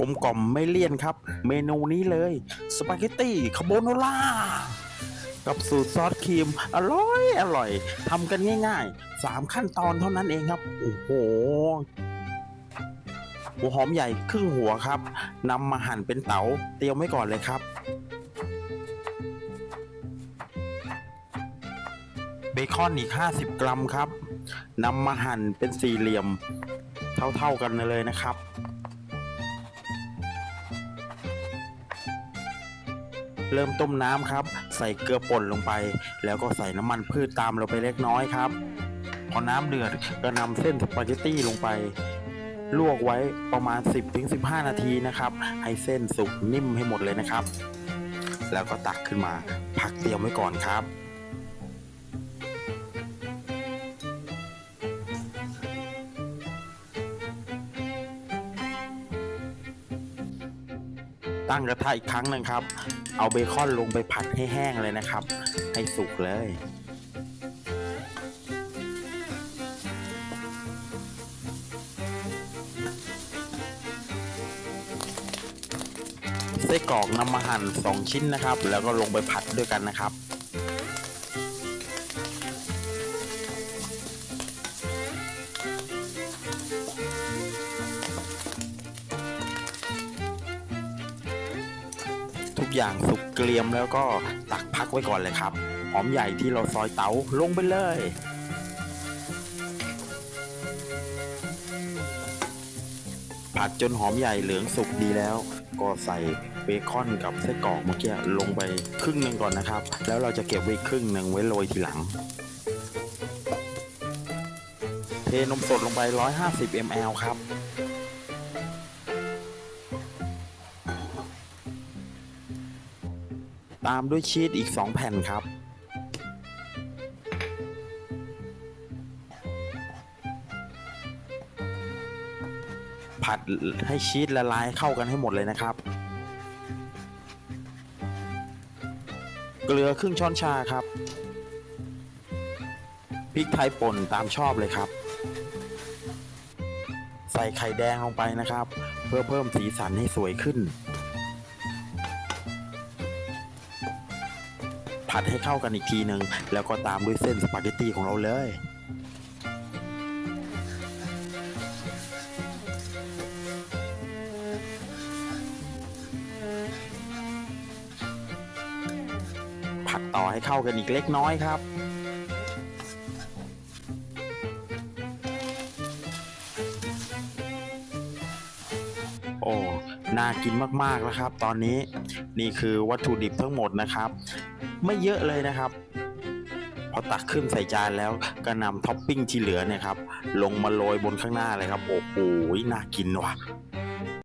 กลมกล่อมไม่เลี่ยนครับ เมนูนี้เลยสปาเกตตี้คาโบนาร่ากับสูตรซอสครีม อร่อย อร่อยทำกันง่ายๆ3ขั้นตอนเท่านั้นเองครับ โอ้โหหัวหอมใหญ่ครึ่งหัวครับนำมาหั่นเป็นเต๋าเตรียมไว้ก่อนเลยครับ เบคอนอีก 50 กรัมครับนำมาหั่นเป็นสี่เหลี่ยม เท่าๆกันเลยนะครับ เริ่มต้มน้ำครับ ใส่เกลือป่นลงไป แล้วก็ใส่น้ำมันพืชตามลงไปเล็กน้อยครับ พอน้ำเดือดก็นำเส้นสปาเกตตี้ลงไป ลวกไว้ประมาณ 10-15 นาทีนะครับ ให้เส้นสุกนิ่มให้หมดเลยนะครับ แล้วก็ตักขึ้นมาพักเตรียมไว้ก่อนครับ ตั้งกระทะอีกครั้งหนึ่งครับ เอาเบคอนลงไปผัดให้แห้งเลยนะครับ ให้สุกเลยไส้กรอกนำมาหั่น2 ชิ้นนะครับ แล้วก็ลงไปผัดด้วยกันนะครับ อย่างสุกเกรียมแล้วก็ตักพักไว้ก่อนเลยครับ หอมใหญ่ที่เราซอยเตาลงไปเลย ผัดจนหอมใหญ่เหลืองสุกดีแล้ว ก็ใส่เบคอนกับไส้กรอกเมื่อกี้ลงไปครึ่งหนึ่งก่อนนะครับ แล้วเราจะเก็บไว้ครึ่งหนึ่งไว้โรยทีหลัง เทนมสดลงไป 150 ml ครับ ตามด้วยชีสอีก 2 แผ่นครับ ผัดให้ชีสละลายเข้ากันให้หมดเลยนะครับ เกลือครึ่งช้อนชาครับพริกไทยป่นตามชอบเลยครับ ใส่ไข่แดงลงไปนะครับ เพื่อเพิ่มสีสันให้สวยขึ้น ผัดให้เข้ากันอีกทีหนึ่งแล้วก็ตามด้วยเส้นสปาเกตตีของเราเลย ผัดต่อให้เข้ากันอีกเล็กน้อยครับ น่ากินมากๆแล้วครับ ตอนนี้นี่คือวัตถุดิบทั้งหมดนะครับ ไม่เยอะเลยนะครับ พอตักขึ้นใส่จานแล้วก็นำท็อปปิ้งที่เหลือเนี่ยครับ ลงมาโรยบนข้างหน้าเลยครับโอ้โหน่ากินว่ะ